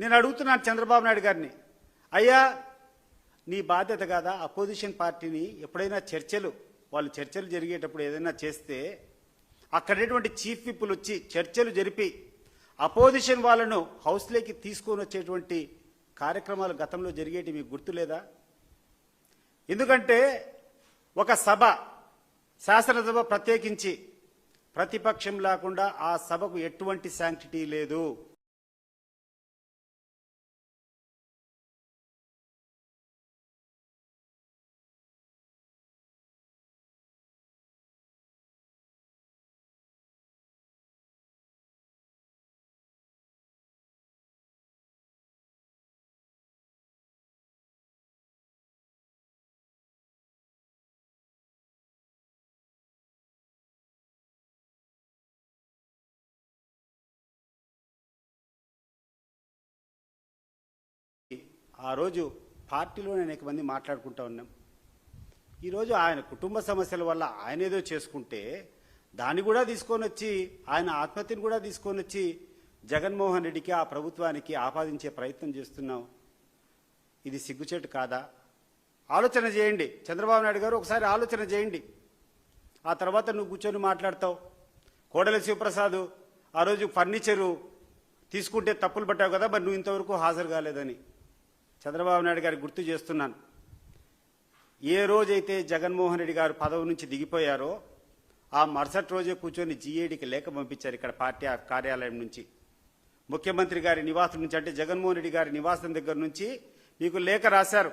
నేను అడుగుతున్నాను చంద్రబాబు నాయుడు గారిని అయ్యా నీ బాధ్యత కాదా? అపోజిషన్ పార్టీని ఎప్పుడైనా చర్చలు వాళ్ళు చర్చలు జరిగేటప్పుడు ఏదైనా చేస్తే అక్కడటువంటి చీఫ్ విప్పులు వచ్చి చర్చలు జరిపి అపోజిషన్ వాళ్ళను హౌస్లోకి తీసుకొని వచ్చేటువంటి కార్యక్రమాలు గతంలో జరిగేటి మీకు గుర్తులేదా? ఎందుకంటే ఒక సభ శాసనసభ ప్రత్యేకించి ప్రతిపక్షం లేకుండా ఆ సభకు ఎటువంటి శాంక్టిటీ లేదు. ఆ రోజు పార్టీలోనే అనేక మంది మాట్లాడుకుంటూ ఉన్నాం. ఈరోజు ఆయన కుటుంబ సమస్యల వల్ల ఆయన ఏదో చేసుకుంటే దాన్ని కూడా తీసుకొని వచ్చి ఆయన ఆత్మహత్యను కూడా తీసుకొని వచ్చి జగన్మోహన్ రెడ్డికి ఆ ప్రభుత్వానికి ఆపాదించే ప్రయత్నం చేస్తున్నాం ఇది సిగ్గుచేటు కాదా? ఆలోచన చేయండి. చంద్రబాబు నాయుడు గారు ఒకసారి ఆలోచన చేయండి. ఆ తర్వాత నువ్వు కూర్చొని మాట్లాడతావు. కోడల శివప్రసాద్ ఆ రోజు ఫర్నిచరు తీసుకుంటే తప్పులు పట్టావు కదా మరి నువ్వు ఇంతవరకు హాజరు కాలేదని. చంద్రబాబు నాయుడు గారికి గుర్తు చేస్తున్నాను. ఏ రోజైతే జగన్మోహన్ రెడ్డి గారు పదవి నుంచి దిగిపోయారో ఆ మరుసటి రోజే కూర్చొని జీఏడీకి లేఖ పంపించారు ఇక్కడ పార్టీ ఆ కార్యాలయం నుంచి. ముఖ్యమంత్రి గారి నివాసం నుంచి అంటే జగన్మోహన్ రెడ్డి గారి నివాసం దగ్గర నుంచి మీకు లేఖ రాశారు.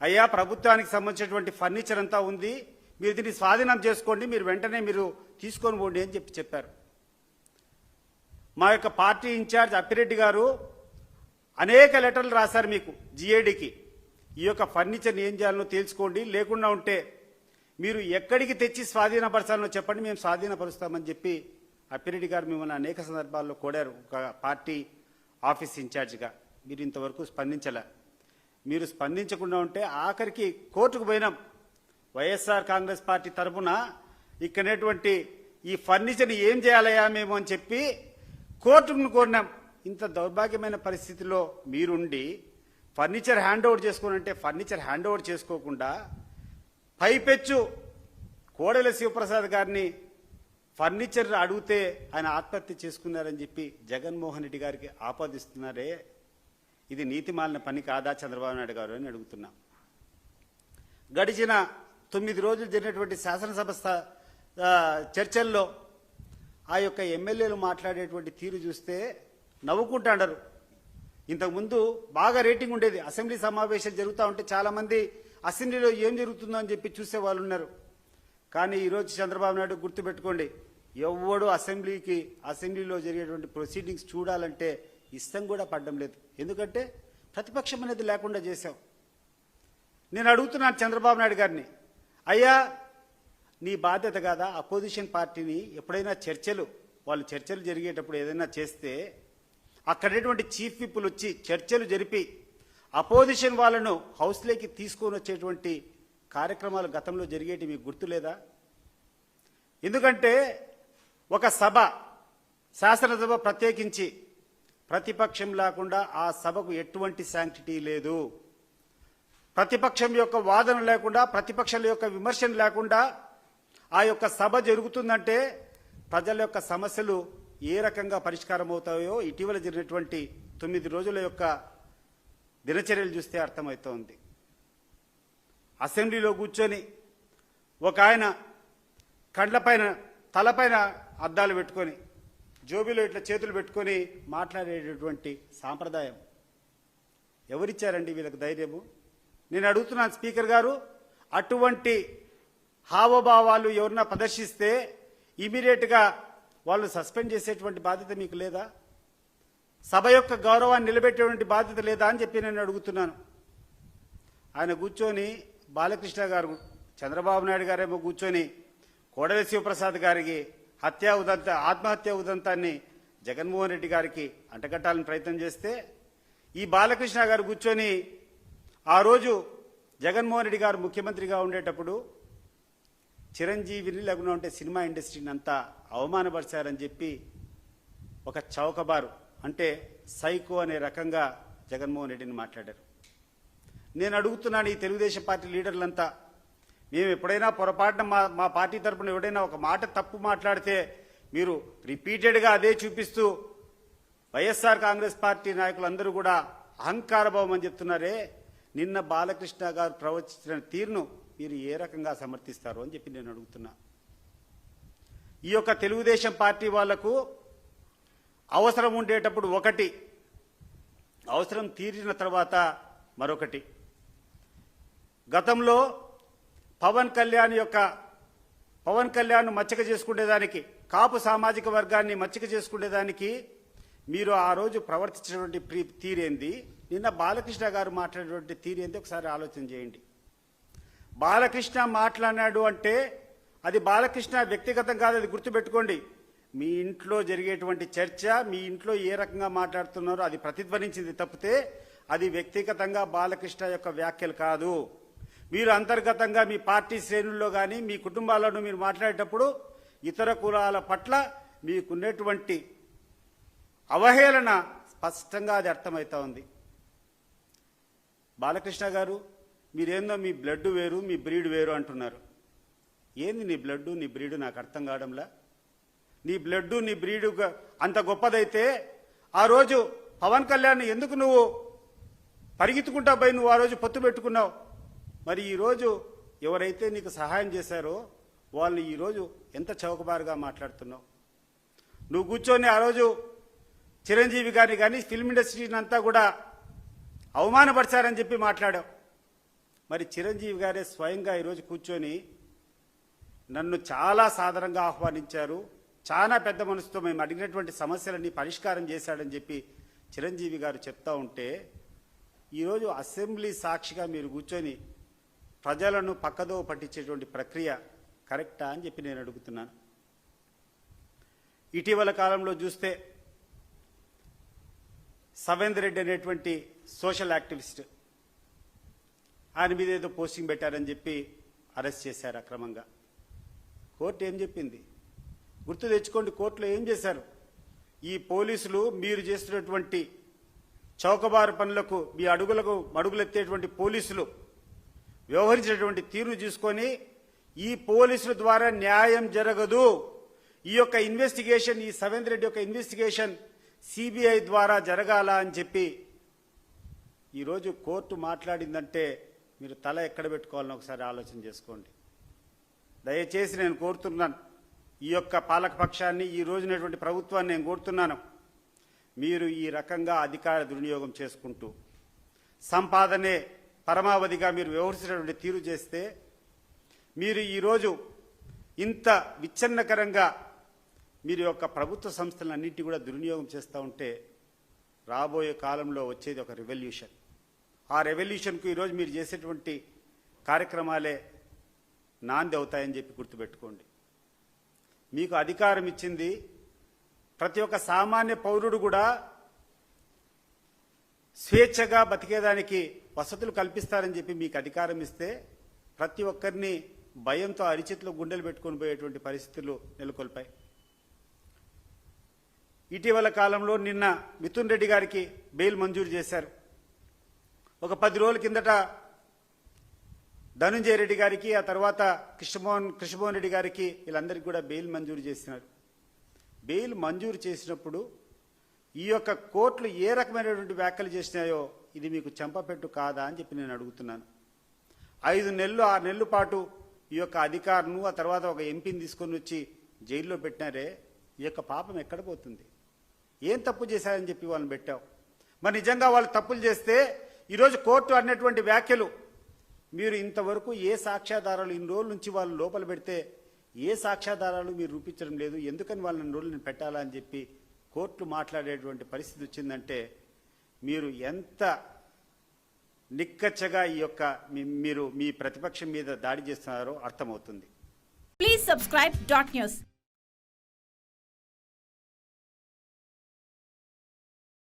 అయ్యా ప్రభుత్వానికి సంబంధించినటువంటి ఫర్నిచర్ అంతా ఉంది. మీరు దీన్ని స్వాధీనం చేసుకోండి. మీరు వెంటనే మీరు తీసుకొని పోండి అని చెప్పి చెప్పారు. మా యొక్క పార్టీ ఇన్ఛార్జ్ అప్పిరెడ్డి గారు అనేక లెటర్లు రాశారు మీకు జిఏడికి ఈ యొక్క ఫర్నిచర్ని ఏం చేయాలనో తెలుసుకోండి. లేకుండా ఉంటే మీరు ఎక్కడికి తెచ్చి స్వాధీనపరచాలనో చెప్పండి. మేము స్వాధీనపరుస్తామని చెప్పి అప్పిరెడ్డి గారు మిమ్మల్ని అనేక సందర్భాల్లో కోడారు ఒక పార్టీ ఆఫీస్ ఇన్ఛార్జిగా. మీరు ఇంతవరకు స్పందించలే. మీరు స్పందించకుండా ఉంటే ఆఖరికి కోర్టుకు పోయినాం. వైఎస్ఆర్ కాంగ్రెస్ పార్టీ తరఫున ఇక్కడనేటువంటి ఈ ఫర్నిచర్ని ఏం చేయాలయా మేము అని చెప్పి కోర్టును కోరినాం. ఇంత దౌర్భాగ్యమైన పరిస్థితిలో మీరుండి ఫర్నిచర్ హ్యాండ్ ఓవర్ చేసుకోనంటే ఫర్నిచర్ హ్యాండ్ ఓవర్ చేసుకోకుండా పైపెచ్చు కోడెల శివప్రసాద్ గారిని ఫర్నిచర్ అడిగితే ఆయన ఆత్మహత్య చేసుకున్నారని చెప్పి జగన్మోహన్ రెడ్డి గారికి ఆపాదిస్తున్నారే. ఇది నీతిమాలిన పని కాదా చంద్రబాబు నాయుడు గారు అని అడుగుతున్నా. గడిచిన తొమ్మిది రోజులు జరిగినటువంటి శాసనసభ చర్చల్లో ఆ యొక్క ఎమ్మెల్యేలు మాట్లాడేటువంటి తీరు చూస్తే నవ్వుకుంటాడారు ఇంతకుముందు బాగా రేటింగ్ ఉండేది. అసెంబ్లీ సమావేశాలు జరుగుతూ ఉంటే చాలామంది అసెంబ్లీలో ఏం జరుగుతుందో అని చెప్పి చూసే వాళ్ళు ఉన్నారు. కానీ ఈరోజు చంద్రబాబు నాయుడు గుర్తుపెట్టుకోండి ఎవ్వడు అసెంబ్లీకి అసెంబ్లీలో జరిగేటువంటి ప్రొసీడింగ్స్ చూడాలంటే ఇష్టం కూడా పడడం లేదు. ఎందుకంటే ప్రతిపక్షం అనేది లేకుండా చేశాం నేను అడుగుతున్నాను చంద్రబాబు నాయుడు గారిని అయ్యా నీ బాధ్యత కాదా? అపోజిషన్ పార్టీని ఎప్పుడైనా చర్చలు వాళ్ళు చర్చలు జరిగేటప్పుడు ఏదైనా చేస్తే అక్కడటువంటి చీఫ్ విప్పులు వచ్చి చర్చలు జరిపి అపోజిషన్ వాళ్ళను హౌస్లోకి తీసుకొని వచ్చేటువంటి కార్యక్రమాలు గతంలో జరిగేటి మీకు గుర్తులేదా? ఎందుకంటే ఒక సభ శాసనసభ ప్రత్యేకించి ప్రతిపక్షం లేకుండా ఆ సభకు ఎటువంటి శాంక్టిటీ లేదు. ప్రతిపక్షం యొక్క వాదన లేకుండా ప్రతిపక్షాల యొక్క విమర్శన లేకుండా ఆ యొక్క సభ జరుగుతుందంటే ప్రజల యొక్క సమస్యలు ఏ రకంగా పరిష్కారం అవుతాయో ఇటీవల జరిగినటువంటి తొమ్మిది రోజుల యొక్క దినచర్యలు చూస్తే అర్థమవుతోంది. అసెంబ్లీలో కూర్చొని ఒక ఆయన కండ్లపైన తలపైన అద్దాలు పెట్టుకొని జోబీలో ఇట్లా చేతులు పెట్టుకొని మాట్లాడేటటువంటి సాంప్రదాయం. ఎవరిచ్చారండి వీళ్ళకి ధైర్యము? నేను అడుగుతున్నాను స్పీకర్ గారు అటువంటి హావభావాలు ఎవరన్నా ప్రదర్శిస్తే ఇమీడియట్గా వాళ్ళు సస్పెండ్ చేసేటువంటి బాధ్యత మీకు లేదా? సభ యొక్క గౌరవాన్ని నిలబెట్టేటువంటి బాధ్యత లేదా అని చెప్పి నేను అడుగుతున్నాను. ఆయన కూర్చొని బాలకృష్ణ గారు చంద్రబాబు నాయుడు గారేమో కూర్చొని కోడలి శివప్రసాద్ గారికి హత్యా ఉదంత ఆత్మహత్య ఉదంతాన్ని జగన్మోహన్ రెడ్డి గారికి అంటగట్టాలని ప్రయత్నం చేస్తే ఈ బాలకృష్ణ గారు కూర్చొని ఆ రోజు జగన్మోహన్ రెడ్డి గారు ముఖ్యమంత్రిగా ఉండేటప్పుడు చిరంజీవిని లేకుండా ఉంటే సినిమా ఇండస్ట్రీని అంతా అవమానపరిచారని చెప్పి ఒక చౌకబారు అంటే సైకో అనే రకంగా జగన్మోహన్ రెడ్డిని మాట్లాడారు. నేను అడుగుతున్నాను ఈ తెలుగుదేశం పార్టీ లీడర్లంతా మేము ఎప్పుడైనా పొరపాటున మా మా పార్టీ తరపున ఎవడైనా ఒక మాట తప్పు మాట్లాడితే మీరు రిపీటెడ్గా అదే చూపిస్తూ వైఎస్ఆర్ కాంగ్రెస్ పార్టీ నాయకులందరూ కూడా అహంకారభావం అని చెప్తున్నారే. నిన్న బాలకృష్ణ గారు ప్రవచించిన తీరును మీరు ఏ రకంగా సమర్థిస్తారు అని చెప్పి నేను అడుగుతున్నా. ఈ యొక్క తెలుగుదేశం పార్టీ వాళ్ళకు అవసరం ఉండేటప్పుడు ఒకటి అవసరం తీరిన తర్వాత మరొకటి. గతంలో పవన్ కళ్యాణ్ యొక్క పవన్ కళ్యాణ్ మచ్చిక చేసుకునేదానికి కాపు సామాజిక వర్గాన్ని మచ్చిక చేసుకునేదానికి మీరు ఆ రోజు ప్రవర్తించినటువంటి ప్రీ- తీరేంది. నిన్న బాలకృష్ణ గారు మాట్లాడినటువంటి తీరేంది ఒకసారి ఆలోచన చేయండి. బాలకృష్ణ మాట్లాడినాడు అంటే అది బాలకృష్ణ వ్యక్తిగతం కాదు అది గుర్తుపెట్టుకోండి. మీ ఇంట్లో జరిగేటువంటి చర్చ మీ ఇంట్లో ఏ రకంగా మాట్లాడుతున్నారో అది ప్రతిధ్వనించింది తప్పితే అది వ్యక్తిగతంగా బాలకృష్ణ యొక్క వ్యాఖ్యలు కాదు. మీరు అంతర్గతంగా మీ పార్టీ శ్రేణుల్లో కానీ మీ కుటుంబాలను మీరు మాట్లాడేటప్పుడు ఇతర కులాల పట్ల మీకున్నటువంటి అవహేళన స్పష్టంగా అది అర్థమవుతా ఉంది. బాలకృష్ణ గారు మీరేందో మీ బ్లడ్ వేరు మీ బ్రీడ్ వేరు అంటున్నారు. ఏంది నీ బ్లడ్ నీ బ్రీడ్ నాకు అర్థం కావడంలా? నీ బ్లడ్ నీ బ్రీడ్ అంత గొప్పదైతే ఆ రోజు పవన్ కళ్యాణ్ ఎందుకు నువ్వు పరిగెత్తుకుంటా పోయి నువ్వు ఆ రోజు పొత్తు పెట్టుకున్నావు? మరి ఈరోజు ఎవరైతే నీకు సహాయం చేశారో వాళ్ళు ఈరోజు ఎంత చౌకబారుగా మాట్లాడుతున్నావు? నువ్వు కూర్చొని ఆ రోజు చిరంజీవి గారిని కానీ ఫిల్మ్ ఇండస్ట్రీని అంతా కూడా అవమానపరిచారని చెప్పి మాట్లాడావు. మరి చిరంజీవి గారే స్వయంగా ఈరోజు కూర్చొని నన్ను చాలా సాధారణంగా ఆహ్వానించారు. చాలా పెద్ద మనసుతో మేము అడిగినటువంటి సమస్యలన్నీ పరిష్కారం చేశాడని చెప్పి చిరంజీవి గారు చెప్తా ఉంటే ఈరోజు అసెంబ్లీ సాక్షిగా మీరు కూర్చొని ప్రజలను పక్కదో పట్టించేటువంటి ప్రక్రియ కరెక్టా అని చెప్పి నేను అడుగుతున్నాను. ఇటీవల కాలంలో చూస్తే సవేందర్ రెడ్డి అనేటువంటి సోషల్ యాక్టివిస్ట్ ఆయన మీద ఏదో పోస్టింగ్ పెట్టారని చెప్పి అరెస్ట్ చేశారు అక్రమంగా. కోర్టు ఏం చెప్పింది? గుర్తు తెచ్చుకోండి కోర్టులో ఏం చేశారు? ఈ పోలీసులు మీరు చేస్తున్నటువంటి చౌకబారు పనులకు మీ అడుగులకు అడుగులెత్తేటువంటి పోలీసులు వ్యవహరించినటువంటి తీరును చూసుకొని ఈ పోలీసుల ద్వారా న్యాయం జరగదు. ఈ యొక్క ఇన్వెస్టిగేషన్ ఈ సవేంద్ర రెడ్డి యొక్క ఇన్వెస్టిగేషన్ సిబిఐ ద్వారా జరగాల అని చెప్పి ఈరోజు కోర్టు మాట్లాడిందంటే మీరు తల ఎక్కడ పెట్టుకోవాలని ఒకసారి ఆలోచన చేసుకోండి. దయచేసి నేను కోరుతున్నాను ఈ యొక్క పాలకపక్షాన్ని ఈ రోజునటువంటి ప్రభుత్వాన్ని నేను కోరుతున్నాను. మీరు ఈ రకంగా అధికార దుర్వినియోగం చేసుకుంటూ సంపాదనే పరమావధిగా మీరు వ్యవహరించినటువంటి తీరు చేస్తే మీరు ఈరోజు ఇంత విచ్ఛిన్నకరంగా మీరు యొక్క ప్రభుత్వ సంస్థలన్నింటి కూడా దుర్వినియోగం చేస్తూ ఉంటే రాబోయే కాలంలో వచ్చేది ఒక రివల్యూషన్ ఆ రెవల్యూషన్కు ఈరోజు మీరు చేసేటువంటి కార్యక్రమాలే నాంది అవుతాయని చెప్పి గుర్తుపెట్టుకోండి. మీకు అధికారం ఇచ్చింది ప్రతి ఒక్క సామాన్య పౌరుడు కూడా స్వేచ్ఛగా బతికేదానికి వసతులు కల్పిస్తారని చెప్పి మీకు అధికారం ఇస్తే ప్రతి ఒక్కరిని భయంతో అరిచేతిలో గుండెలు పెట్టుకొని పోయేటువంటి పరిస్థితులు నెలకొల్పాయి. ఇటీవల కాలంలో నిన్న మిథున్ రెడ్డి గారికి బెయిల్ మంజూరు చేశారు. ఒక పది రోజుల కిందట ధనుంజయ రెడ్డి గారికి ఆ తర్వాత కృష్ణమోహన్ కృష్ణమోహన్ రెడ్డి గారికి వీళ్ళందరికీ కూడా బెయిల్ మంజూరు చేసినారు. బెయిల్ మంజూరు చేసినప్పుడు ఈ యొక్క కోర్టులు ఏ రకమైనటువంటి వ్యాఖ్యలు చేసినాయో ఇది మీకు చెంపపెట్టు కాదా అని చెప్పి నేను అడుగుతున్నాను. ఐదు నెలలు ఆరు నెలల పాటు ఈ యొక్క అధికారును ఆ తర్వాత ఒక ఎంపీని తీసుకొని వచ్చి జైల్లో పెట్టినారే ఈ యొక్క పాపం ఎక్కడ పోతుంది? ఏం తప్పు చేశారని చెప్పి వాళ్ళని పెట్టావు? మరి నిజంగా వాళ్ళు తప్పులు చేస్తే ఈరోజు కోర్టు అన్నటువంటి వ్యాఖ్యలు మీరు ఇంతవరకు ఏ సాక్ష్యాధారాలు ఇన్ని రోజుల నుంచి వాళ్ళు లోపల పెడితే ఏ సాక్ష్యాధారాలు మీరు రూపించడం లేదు ఎందుకని వాళ్ళని రోజులు పెట్టాలా అని చెప్పి కోర్టు మాట్లాడేటువంటి పరిస్థితి వచ్చిందంటే మీరు ఎంత నిక్కచ్చగా ఈ యొక్క మీరు మీ ప్రతిపక్షం మీద దాడి చేస్తున్నారో అర్థమవుతుంది ప్లీజ్ సబ్స్క్రైబ్ dot.